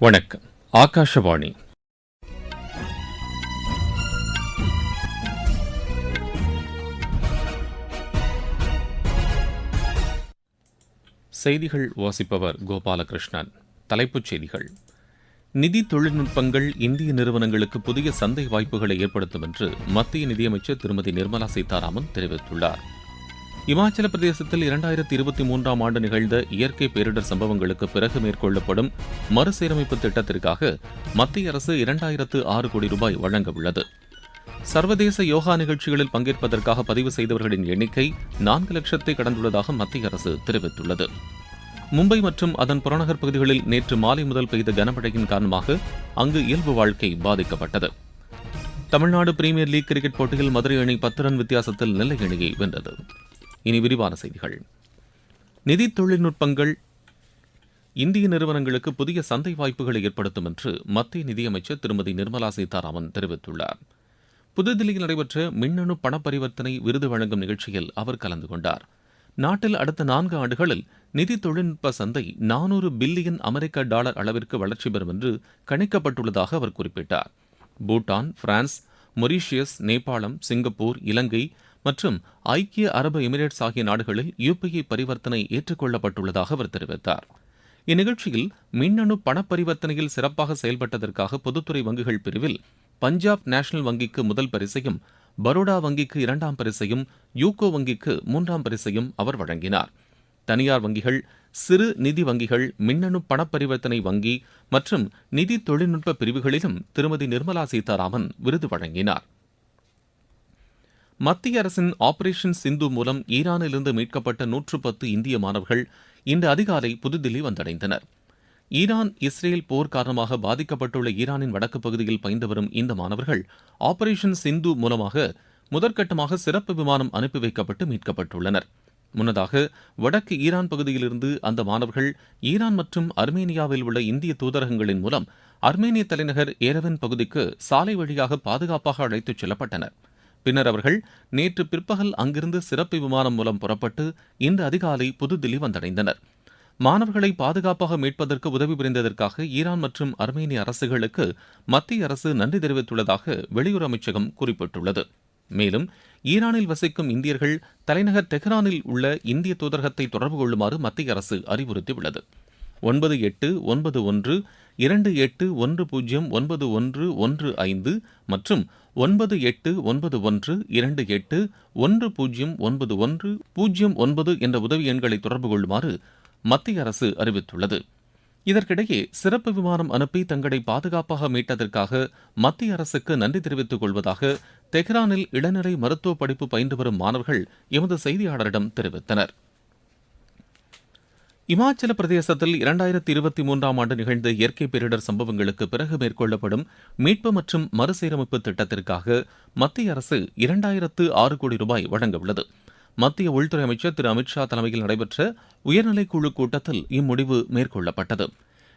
வணக்கம். ஆகாஷவாணி. செய்திகள் வாசிப்பவர் கோபாலகிருஷ்ணன். தலைப்புச் செய்திகள். நிதி தொழில்நுட்பங்கள் இந்திய நிறுவனங்களுக்கு புதிய சந்தை வாய்ப்புகளை ஏற்படுத்தும் என்று மத்திய நிதியமைச்சர் திருமதி நிர்மலா சீதாராமன் தெரிவித்துள்ளார். இமாச்சல பிரதேசத்தில் இரண்டாயிரத்தி இருபத்தி மூன்றாம் ஆண்டு நிகழ்ந்த இயற்கை பேரிடர் சம்பவங்களுக்கு பிறகு மேற்கொள்ளப்படும் மறுசீரமைப்பு திட்டத்திற்காக மத்திய அரசு இரண்டாயிரத்து ஆறு கோடி ரூபாய் வழங்க உள்ளது சர்வதேச யோகா நிகழ்ச்சிகளில் பங்கேற்பதற்காக பதிவு செய்தவர்களின் எண்ணிக்கை நான்கு லட்சத்தை கடந்துள்ளதாக மத்திய அரசு தெரிவித்துள்ளது. மும்பை மற்றும் அதன் புறநகர் பகுதிகளில் நேற்று மாலை முதல் பெய்த கனமழையின் காரணமாக அங்கு இயல்பு வாழ்க்கை பாதிக்கப்பட்டது. தமிழ்நாடு பிரீமியர் லீக் கிரிக்கெட் போட்டியில் மதுரை அணி பத்து ரன் வித்தியாசத்தில் நெல்லை அணியை வென்றது. இனி விரிவான செய்திகள். நிதி தொழில்நுட்பங்கள் இந்திய நிறுவனங்களுக்கு புதிய சந்தை வாய்ப்புகளை ஏற்படுத்தும் என்று மத்திய நிதியமைச்சர் திருமதி நிர்மலா சீதாராமன் தெரிவித்துள்ளார். புதுதில்லியில் நடைபெற்ற மின்னணு பண பரிவர்த்தனை விருது வழங்கும் நிகழ்ச்சியில் அவர் கலந்து கொண்டார். நாட்டில் அடுத்த நான்கு ஆண்டுகளில் நிதி தொழில்நுட்ப சந்தை நானூறு பில்லியன் அமெரிக்க டாலர் அளவிற்கு வளர்ச்சி பெறும் என்று கணிக்கப்பட்டுள்ளதாக அவர் குறிப்பிட்டார். பூட்டான் பிரான்ஸ் மொரீஷியஸ் நேபாளம் சிங்கப்பூர் இலங்கை மற்றும் ஐக்கிய அரபு எமிரேட்ஸ் ஆகிய நாடுகளில் யுபிஐ பரிவர்த்தனை ஏற்றுக்கொள்ளப்பட்டுள்ளதாக அவர் தெரிவித்தார். இந்நிகழ்ச்சியில் மின்னணு பண பரிவர்த்தனையில் சிறப்பாக செயல்பட்டதற்காக பொதுத்துறை வங்கிகள் பிரிவில் பஞ்சாப் நேஷனல் வங்கிக்கு முதல் பரிசையும் பரோடா வங்கிக்கு இரண்டாம் பரிசையும் யூகோ வங்கிக்கு மூன்றாம் பரிசையும் அவர் வழங்கினார். தனியார் வங்கிகள் சிறு நிதி வங்கிகள் மின்னணு பணப்பரிவர்த்தனை வங்கி மற்றும் நிதி தொழில்நுட்ப பிரிவுகளிலும் திருமதி நிர்மலா சீதாராமன் விருது வழங்கினார். மத்திய அரசின் ஆபரேஷன் சிந்து மூலம் ஈரானிலிருந்து மீட்கப்பட்ட நூற்று பத்து இந்திய மாணவர்கள் இன்று அதிகாலை புதுதில்லி வந்தடைந்தனர். ஈரான் இஸ்ரேல் போர் காரணமாக பாதிக்கப்பட்டுள்ள ஈரானின் வடக்கு பகுதியில் பயின்று வரும் இந்த மாணவர்கள் ஆபரேஷன் சிந்து மூலமாக முதற்கட்டமாக சிறப்பு விமானம் அனுப்பி வைக்கப்பட்டு மீட்கப்பட்டுள்ளனர். முன்னதாக வடக்கு ஈரான் பகுதியிலிருந்து அந்த மாணவர்கள் ஈரான் மற்றும் அர்மேனியாவில் உள்ள இந்திய தூதரகங்களின் மூலம் அர்மேனிய தலைநகர் ஏரவன் பகுதிக்கு சாலை வழியாக பாதுகாப்பாக அழைத்துச் செல்லப்பட்டனர். பின்னர் அவர்கள் நேற்று பிற்பகல் அங்கிருந்து சிறப்பு விமானம் மூலம் புறப்பட்டு இன்று அதிகாலை புதுதில்லி வந்தடைந்தனர். மாணவர்களை பாதுகாப்பாக மீட்பதற்கு உதவி புரிந்ததற்காக ஈரான் மற்றும் அர்மேனிய அரசுகளுக்கு மத்திய அரசு நன்றி தெரிவித்துள்ளதாக வெளியுறவு அமைச்சகம் குறிப்பிட்டுள்ளது. மேலும் ஈரானில் வசிக்கும் இந்தியர்கள் தலைநகர் தெஹ்ரானில் உள்ள இந்திய தூதரகத்தை தொடர்பு கொள்ளுமாறு மத்திய அரசு அறிவுறுத்தியுள்ளது. ஒன்பது எட்டு ஒன்பது ஒன்று இரண்டு எட்டு ஒன்று பூஜ்ஜியம் ஒன்பது ஒன்று ஒன்று ஐந்து மற்றும் ஒன்பது எட்டு ஒன்பது ஒன்று இரண்டு எட்டு ஒன்று பூஜ்ஜியம் ஒன்பது ஒன்று பூஜ்ஜியம் ஒன்பது என்ற உதவி எண்களை தொடர்பு கொள்ளுமாறு மத்திய அரசு அறிவித்துள்ளது. இதற்கிடையே சிறப்பு விமானம் அனுப்பி தங்களை பாதுகாப்பாக மீட்டதற்காக மத்திய அரசுக்கு நன்றி தெரிவித்துக் கொள்வதாக தெஹ்ரானில் இளநிலை மருத்துவ படிப்பு பயின்று வரும் மாணவர்கள் எமது செய்தியாளரிடம் தெரிவித்தனர். இமாச்சல பிரதேசத்தில் இரண்டாயிரத்தி இருபத்தி மூன்றாம் ஆண்டு நிகழ்ந்த இயற்கை பேரிடர் சம்பவங்களுக்கு பிறகு மேற்கொள்ளப்படும் மீட்பு மற்றும் மறுசீரமைப்பு திட்டத்திற்காக மத்திய அரசு இரண்டாயிரத்து ஆறு கோடி ரூபாய் வழங்க உள்ளது. மத்திய உள்துறை அமைச்சர் திரு அமித்ஷா தலைமையில் நடைபெற்ற உயர்நிலைக்குழு கூட்டத்தில் இம்முடிவு மேற்கொள்ளப்பட்டது.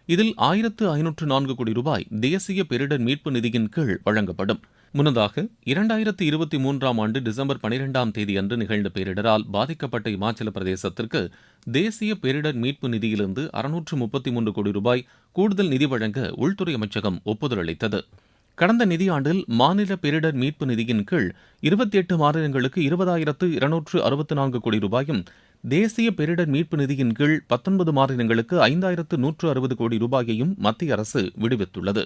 இதில் ஆயிரத்து ஐநூற்று நான்கு கோடி ரூபாய் தேசிய பேரிடர் மீட்பு நிதியின் கீழ் வழங்கப்படும். முன்னதாக இரண்டாயிரத்தி இருபத்தி மூன்றாம் ஆண்டு டிசம்பர் பனிரெண்டாம் தேதி அன்று நிகழ்ந்த பேரிடரால் பாதிக்கப்பட்ட இமாச்சல பிரதேசத்திற்கு தேசிய பேரிடர் மீட்பு நிதியிலிருந்து அறுநூற்று முப்பத்தி மூன்று கோடி ரூபாய் கூடுதல் நிதி வழங்க உள்துறை அமைச்சகம் ஒப்புதல் அளித்தது. கடந்த நிதியாண்டில் மாநில பேரிடர் மீட்பு நிதியின் கீழ் இருபத்தி எட்டு மாநிலங்களுக்கு இருபதாயிரத்து இருநூற்று அறுபத்தி நான்கு கோடி ரூபாயும் தேசிய பேரிடர் மீட்பு நிதியின் கீழ் பத்தொன்பது மாநிலங்களுக்கு ஐந்தாயிரத்து நூற்று அறுபது கோடி ரூபாயையும் மத்திய அரசு விடுவித்துள்ளது.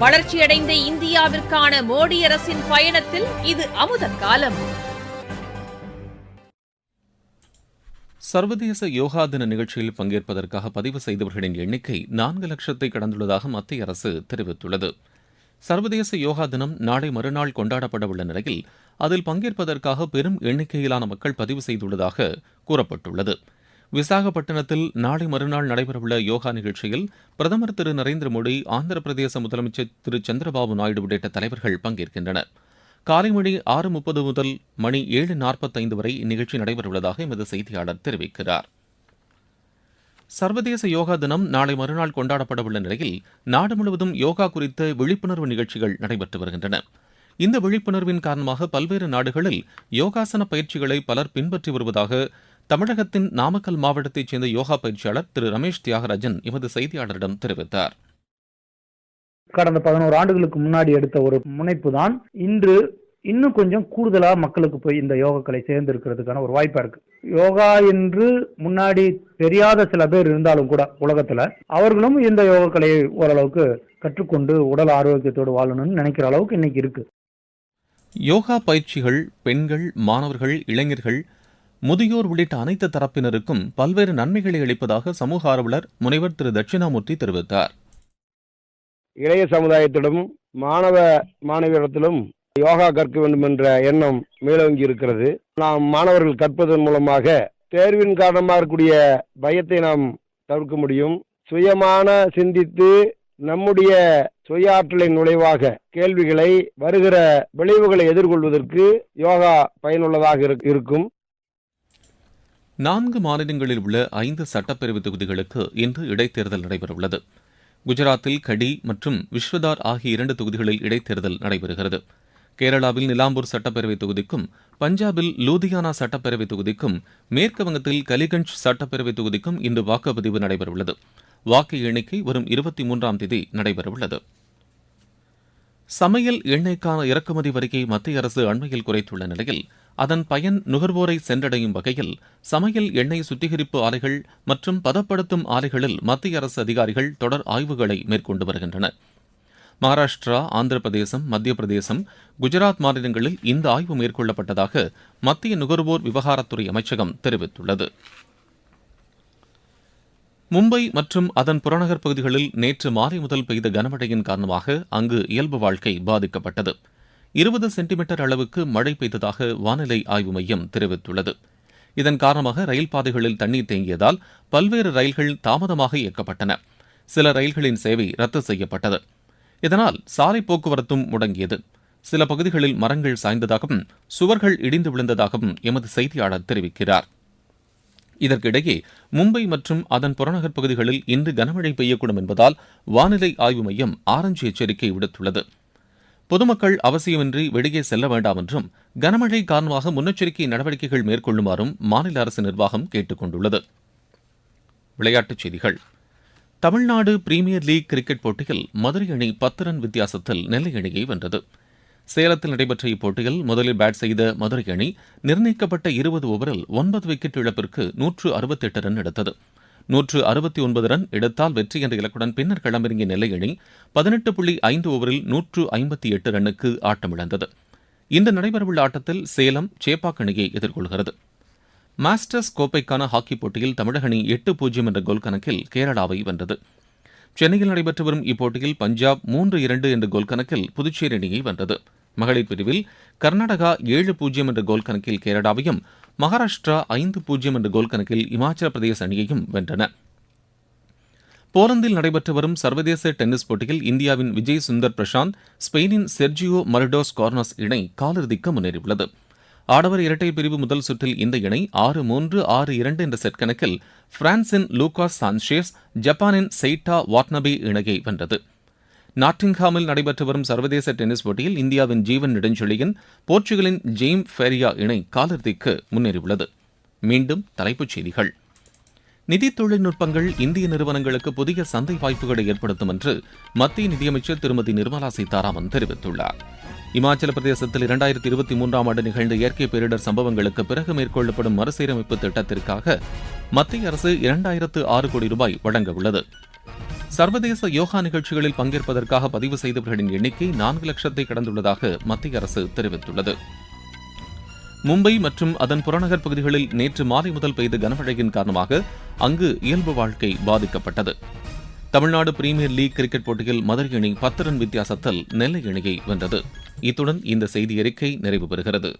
வளர்ச்சியடைந்த இந்தியாவிற்கான மோடி அரசின் பயணத்தில் இது அமுத காலம். சர்வதேச யோகா தின நிகழ்ச்சியில் பங்கேற்பதற்காக பதிவு செய்தவர்களின் எண்ணிக்கை நான்கு லட்சத்தை கடந்துள்ளதாக மத்திய அரசு தெரிவித்துள்ளது. சர்வதேச யோகா தினம் நாளை மறுநாள் கொண்டாடப்பட உள்ள நிலையில் அதில் பங்கேற்பதற்காக பெரும் எண்ணிக்கையிலான மக்கள் பதிவு செய்துள்ளதாக கூறப்பட்டுள்ளது. விசாகப்பட்டினத்தில் நாளை மறுநாள் நடைபெறவுள்ள யோகா நிகழ்ச்சியில் பிரதமர் திரு நரேந்திர மோடி ஆந்திர பிரதேச முதலமைச்சர் திரு சந்திரபாபு நாயுடு உள்ளிட்ட தலைவர்கள் பங்கேற்கின்றனர். காலை மணி ஆறு முப்பது முதல் மணி ஏழு நாற்பத்தைந்து வரை இந்நிகழ்ச்சி நடைபெறவுள்ளதாக எமது செய்தியாளர் தெரிவிக்கிறார். சர்வதேச யோகா தினம் நாளை மறுநாள் கொண்டாடப்படவுள்ள நிலையில் நாடு முழுவதும் யோகா குறித்த விழிப்புணர்வு நிகழ்ச்சிகள் நடைபெற்று வருகின்றன. இந்த விழிப்புணர்வின் காரணமாக பல்வேறு நாடுகளில் யோகாசன பயிற்சிகளை பலர் பின்பற்றி வருவதாக தமிழகத்தின் நாமக்கல் மாவட்டத்தைச் சேர்ந்த யோகா பயிற்சியாளர் திரு ரமேஷ் தியாகராஜன் எமது செய்தியாளரிடம் தெரிவித்தார். கடந்த பதினோரு ஆண்டுகளுக்கு முன்னாடி எடுத்த ஒரு முனைப்பு தான் இன்று இன்னும் கொஞ்சம் கூடுதலா மக்களுக்கு போய் இந்த யோகக்கலை சேர்ந்து இருக்கிறதுக்கான ஒரு வாய்ப்பா இருக்கு. யோகா என்று முன்னாடி தெரியாத சில பேர் இருந்தாலும் கூட உலகத்துல அவர்களும் இந்த யோகக்கலையை ஓரளவுக்கு கற்றுக்கொண்டு உடல் ஆரோக்கியத்தோடு வாழணும்னு நினைக்கிற அளவுக்கு இன்னைக்கு இருக்கு. யோகா பயிற்சிகள் பெண்கள் மாணவர்கள் இளைஞர்கள் முதியோர் உள்ளிட்ட அனைத்து தரப்பினருக்கும் பல்வேறு நன்மைகளை அளிப்பதாக சமூக ஆர்வலர் முனைவர் திரு. தட்சிணாமூர்த்தி தெரிவித்தார். இளைய சமுதாயத்திடம் மாணவ மாணவியிடத்திலும் யோகா கற்க வேண்டும் என்ற எண்ணம் மேலோங்கி இருக்கிறது. நாம் மாணவர்கள் கற்பதன் மூலமாக தேர்வின் காரணமாக இருக்கக்கூடிய பயத்தை நாம் தவிர்க்க முடியும். சுயமான சிந்தித்து நம்முடைய சுய ஆற்றலின் நுழைவாக கேள்விகளை வருகிற விளைவுகளை எதிர்கொள்வதற்கு யோகா பயனுள்ளதாக இருக்- இருக்கும். நான்கு மாநிலங்களில் உள்ள ஐந்து சட்டப்பேரவை தொகுதிகளுக்கு இன்று இடைத்தேர்தல் நடைபெறவுள்ளது. குஜராத்தில் கடி மற்றும் விஸ்வதார் ஆகிய இரண்டு தொகுதிகளில் இடைத்தேர்தல் நடைபெறுகிறது. கேரளாவில் நிலாம்பூர் சட்டப்பேரவை தொகுதிக்கும் பஞ்சாபில் லூதியானா சட்டப்பேரவை தொகுதிக்கும் மேற்கு வங்கத்தில் கலிகஞ்ச் சட்டப்பேரவை தொகுதிக்கும் இன்று வாக்குப்பதிவு நடைபெறவுள்ளது. வாக்கு எண்ணிக்கை வரும் இருபத்தி மூன்றாம் தேதி நடைபெறவுள்ளது. சமையல் எண்ணெய்க்கான இறக்குமதி வரியை மத்திய அரசு அண்மையில் குறைத்துள்ள நிலையில் அதன் பயன் நுகர்வோரை சென்றடையும் வகையில் சமையல் எண்ணெய் சுத்திகரிப்பு ஆலைகள் மற்றும் பதப்படுத்தும் ஆலைகளில் மத்திய அரசு அதிகாரிகள் தொடர் ஆய்வுகளை மேற்கொண்டு வருகின்றனர் மகாராஷ்டிரா ஆந்திர பிரதேசம் மத்திய பிரதேசம் குஜராத் மாநிலங்களில் இந்த ஆய்வு மேற்கொள்ளப்பட்டதாக மத்திய நுகர்வோர் விவகாரத்துறை அமைச்சகம் தெரிவித்துள்ளது. மும்பை மற்றும் அதன் புறநகர் பகுதிகளில் நேற்று மாலை முதல் பெய்த கனமழையின் காரணமாக அங்கு இயல்பு வாழ்க்கை பாதிக்கப்பட்டது. இருபது சென்டிமீட்டர் அளவுக்கு மழை பெய்ததாக வானிலை ஆய்வு மையம் தெரிவித்துள்ளது. இதன் காரணமாக ரயில் பாதைகளில் தண்ணீர் தேங்கியதால் பல்வேறு ரயில்கள் தாமதமாக இயக்கப்பட்டன. சில ரயில்களின் சேவை ரத்து செய்யப்பட்டது. இதனால் சாலை போக்குவரத்தும் முடங்கியது. சில பகுதிகளில் மரங்கள் சாய்ந்ததாகவும் சுவர்கள் இடிந்து விழுந்ததாகவும் எமது செய்தியாளர் தெரிவிக்கிறார். இதற்கிடையே மும்பை மற்றும் அதன் புறநகர் பகுதிகளில் இன்று கனமழை பெய்யக்கூடும் என்பதால் வானிலை ஆய்வு மையம் ஆரஞ்சு எச்சரிக்கை விடுத்துள்ளது. பொதுமக்கள் அவசியமின்றி வெளியே செல்ல வேண்டாம் என்றும் கனமழை காரணமாக முன்னெச்சரிக்கை நடவடிக்கைகள் மேற்கொள்ளுமாறும் மாநில அரசு நிர்வாகம் கேட்டுக் கொண்டுள்ளது விளையாட்டுச் செய்திகள். தமிழ்நாடு பிரீமியர் லீக் கிரிக்கெட் போட்டியில் மதுரை அணி பத்து ரன் வித்தியாசத்தில் நெல்லை அணியை வென்றது. சேலத்தில் நடைபெற்ற இப்போட்டியில் முதலில் பேட் செய்த மதுரை அணி நிர்ணயிக்கப்பட்ட இருபது ஓவரில் ஒன்பது விக்கெட் இழப்பிற்கு நூற்று அறுபத்தெட்டு ரன் எடுத்தது. நூற்று அறுபத்தி ஒன்பது ரன் எடுத்தால் வெற்றி என்ற இலக்குடன் பின்னர் களமிறங்கிய நெல்லை அணி பதினெட்டு புள்ளி ஐந்து ஓவரில் நூற்று ஐம்பத்தி எட்டு ரன்னுக்கு ஆட்டமிழந்தது. இன்று நடைபெறவுள்ள ஆட்டத்தில் சேலம் சேப்பாக் அணியை எதிர்கொள்கிறது. மாஸ்டர்ஸ் கோப்பைக்கான ஹாக்கி போட்டியில் தமிழக அணி எட்டு பூஜ்ஜியம் என்ற கோல் கணக்கில் கேரளாவை வென்றது. சென்னையில் நடைபெற்று வரும் இப்போட்டியில் பஞ்சாப் மூன்று இரண்டு என்ற கோல் கணக்கில் புதுச்சேரி அணியை வென்றது. மகளிர் பிரிவில் கர்நாடகா ஏழு பூஜ்ஜியம் என்ற கோல் கணக்கில் கேரளாவையும் மகாராஷ்டிரா ஐந்து பூஜ்ஜியம் என்ற கோல் கணக்கில் இமாச்சல பிரதேச அணியையும் வென்றன. போலந்தில் நடைபெற்று வரும் சர்வதேச டென்னிஸ் போட்டியில் இந்தியாவின் விஜய் சுந்தர் பிரசாந்த் ஸ்பெயினின் செர்ஜியோ மர்டோஸ் கார்னஸ் இணை காலிறுதிக்கு முன்னேறியுள்ளது. ஆடவர் இரட்டை பிரிவு முதல் சுற்றில் இந்த இணை ஆறு மூன்று ஆறு இரண்டு என்ற செட் கணக்கில் பிரான்சின் லூகாஸ் சான்ஷேஸ் ஜப்பானின் செய்டா வாட்னபே இணையை வென்றது. நாட்டிங்ஹாமில் நடைபெற்று வரும் சர்வதேச டென்னிஸ் போட்டியில் இந்தியாவின் ஜீவன் நெடுஞ்செழியன் போர்ச்சுகலின் ஜெய்ம் ஃபேரியா இணை காலிறுதிக்கு முன்னேறியுள்ளது. மீண்டும் தலைப்புச் செய்திகள். நிதி தொழில்நுட்பங்கள் இந்திய நிறுவனங்களுக்கு புதிய சந்தை வாய்ப்புகளை ஏற்படுத்தும் என்று மத்திய நிதியமைச்சர் திருமதி நிர்மலா சீதாராமன் தெரிவித்துள்ளார். இமாச்சல பிரதேசத்தில் இரண்டாயிரத்தி இருபத்தி மூன்றாம் ஆண்டு நிகழ்ந்த இயற்கை பேரிடர் சம்பவங்களுக்கு பிறகு மேற்கொள்ளப்படும் மறுசீரமைப்பு திட்டத்திற்காக மத்திய அரசு இரண்டாயிரத்து ஆறு கோடி ரூபாய் வழங்க உள்ளது. சர்வதேச யோகா நிகழ்ச்சிகளில் பங்கேற்பதற்காக பதிவு செய்தவர்களின் எண்ணிக்கை நான்கு லட்சத்தை கடந்துள்ளதாக மத்திய அரசு தெரிவித்துள்ளது. மும்பை மற்றும் அதன் புறநகர் பகுதிகளில் நேற்று மாலை முதல் பெய்த கனமழையின் காரணமாக அங்கு இயல்பு வாழ்க்கை பாதிக்கப்பட்டது. தமிழ்நாடு பிரீமியர் லீக் கிரிக்கெட் போட்டியில் மதுரை அணி பத்து ரன் வித்தியாசத்தில் நெல்லை அணியை வென்றது. இத்துடன் இந்த செய்தி அறிக்கை நிறைவு பெறுகிறது.